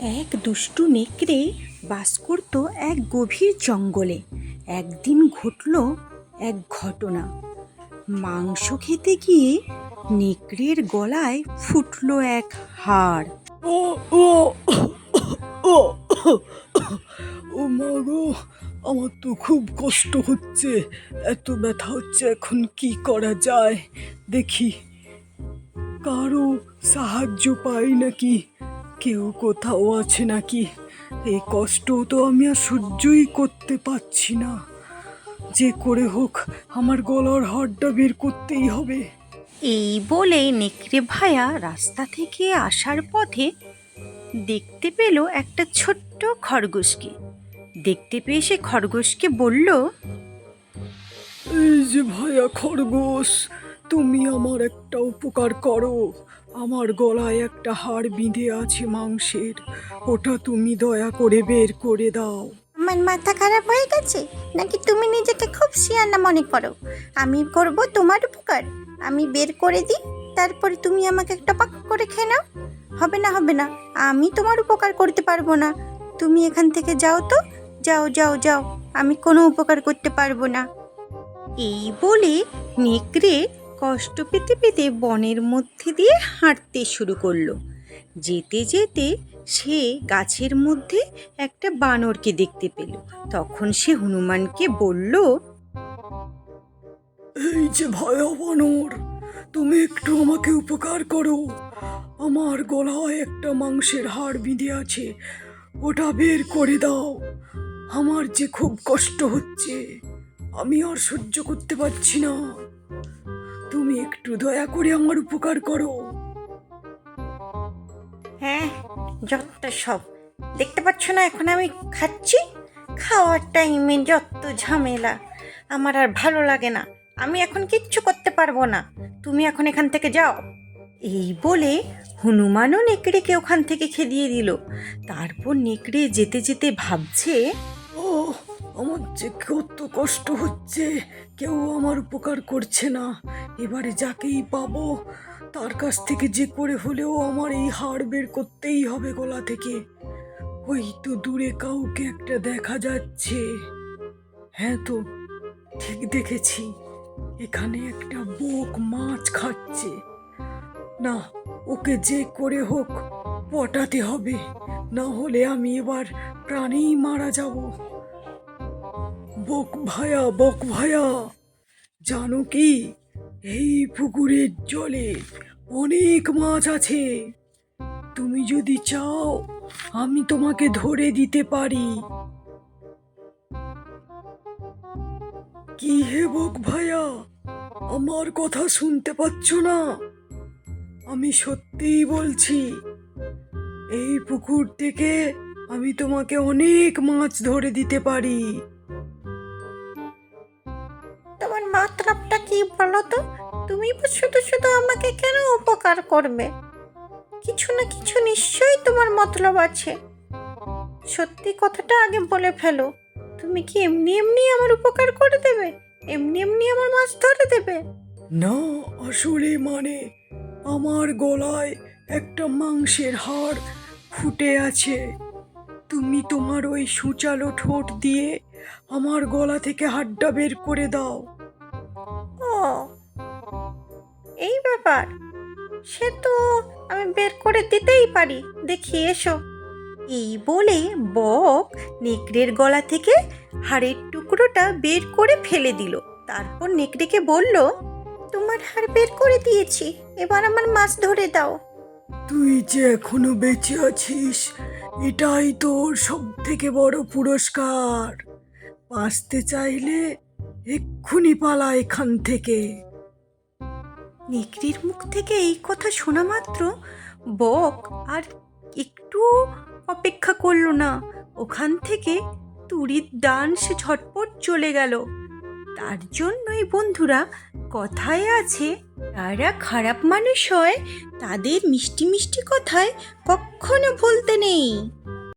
এক দুষ্টু নেকড়ে বাস করত এক গভীর জঙ্গলে। একদিন ঘটল এক ঘটনা। মাংস খেতে গিয়ে নেকড়ের গলায় ফুটলো এক হাড়। ও ও ও ও গো, আমার তো খুব কষ্ট হচ্ছে। এত ব্যথা হচ্ছে, এখন কি করা যায়? দেখি, কারও সাহায্য পাই নাকি? কেউ কোথাও আছে নাকি? এই কষ্ট তো আমি আর সহ্যই করতে পারছি না। যে করে হোক আমার গলার হাড়টা বের করতেই হবে। এই বলে নেকড়ে ভায়া রাস্তা থেকে আসার পথে দেখতে পেল একটা ছোট্ট খরগোশকে। দেখতে পেয়ে সে খরগোশকে বলল এই যে ভাইয়া খরগোশ তুমি আমার একটা উপকার করো। আমার গলায় একটা হাড় বিঁধে আছে মাংসের। ওটা তুমি দয়া করে বের করে দাও। আমার মাথা খারাপ হয়ে গেছে? নাকি তুমি নিজেকে খুব সিয়ানা মনে করো? আমি করব তোমার উপকার। আমি বের করে দিই, তারপরে তুমি আমাকে একটা পাক করে খেয়ে নাও। হবে না হবে না, আমি তোমার উপকার করতে পারব না। তুমি এখান থেকে যাও তো। যাও যাও যাও, আমি কোনো উপকার করতে পারব না। এই বলে নেকড়ে কষ্ট পেতে পেতে বনের মধ্যে দিয়ে হাঁটতে শুরু করল। যেতে যেতে সে গাছের মধ্যে একটা বানরকে দেখতে পেল। তখন সে হনুমানকে বলল, এই যে ভয়া বানর, তুমি একটু আমাকে উপকার করো। আমার গলায় একটা মাংসের হাড় বিঁধে আছে, ওটা বের করে দাও। আমার যে খুব কষ্ট হচ্ছে, আমি আর সহ্য করতে পারছি না। তুমি একটু দয়া করে আমার উপকার করো। হ্যাঁ যত সব। দেখতে পাচ্ছ না, এখন আমি খাচ্ছি। খাওয়ার টাইমে যত ঝামেলা। আমার আর ভালো লাগে না। আমি এখন কিচ্ছু করতে পারব না। তুমি এখন এখান থেকে যাও। এই বলে হনুমানও নেকড়েকে ওখান থেকে খেদিয়ে দিল। তারপর নেকড়ে যেতে যেতে ভাবছে আমার যে কত কষ্ট হচ্ছে, কেউ আমার উপকার করছে না। এবারে যাকেই পাবো, তার কাছ থেকে যে করে হলেও আমার এই হাড় বের করতেই হবে গলা থেকে। ওই তো দূরে কাউকে একটা দেখা যাচ্ছে। হ্যাঁ তো, ঠিক দেখেছি। এখানে একটা বোক মাছ খাচ্ছে। না, ওকে যে করে হোক, পটাতে হবে। না হলে আমি এবার প্রাণেই মারা যাব। বক ভায়া বক ভায়া। জানো কি? এই পুকুরের জলে অনেক মাছ আছে। তুমি যদি চাও, আমি তোমাকে ধরে দিতে পারি। কি হে বক ভায়া? আমার কথা শুনতে পাচ্ছ না? আমি সত্যিই বলছি, এই পুকুর থেকে আমি তোমাকে অনেক মাছ ধরে দিতে পারি। তুমি শুধু শুধু আমাকে কেন উপকার করবে? কিছু না কিছু নিশ্চয়ই তোমার মতলব আছে। সত্যি কথাটা আগে বলে ফেলো। তুমি কি এমনি এমনি আমার উপকার করে দেবে? এমনি এমনি আমার মাছ ধরে দেবে? না আসলে মানে আমার গলায় একটা মাংসের হাড় ফুটে আছে। তুমি তোমার ওই সুচালো ঠোঁট দিয়ে আমার গলা থেকে হাড্ডা বের করে দাও। ও ব্যাপার? সে তো আমি বের করে দিতেই পারি। দেখি এসো। এই বলে বক নেকড়ের গলা থেকে হাড়ের টুকরোটা বের করে ফেলে দিল। তারপর নেকড়েকে বলল, তোমার হাড় বের করে দিয়েছি। এবার আমার মাছ ধরে দাও। তুই যে এখনও বেঁচে আছিস, এটাই তোর সব থেকে বড় পুরস্কার। বাঁচতে চাইলে এক্ষুনি পালা এখান থেকে। নেকড়ির মুখ থেকে এই কথা শোনা মাত্র বক আর একটু অপেক্ষা করল না। ওখান থেকে তুড়ির ডান সে ঝটপট চলে গেল। তার জন্যই বন্ধুরা কথায় আছে, যারা খারাপ মানুষ হয় তাদের মিষ্টি মিষ্টি কথায় কখনো ভুলতে নেই।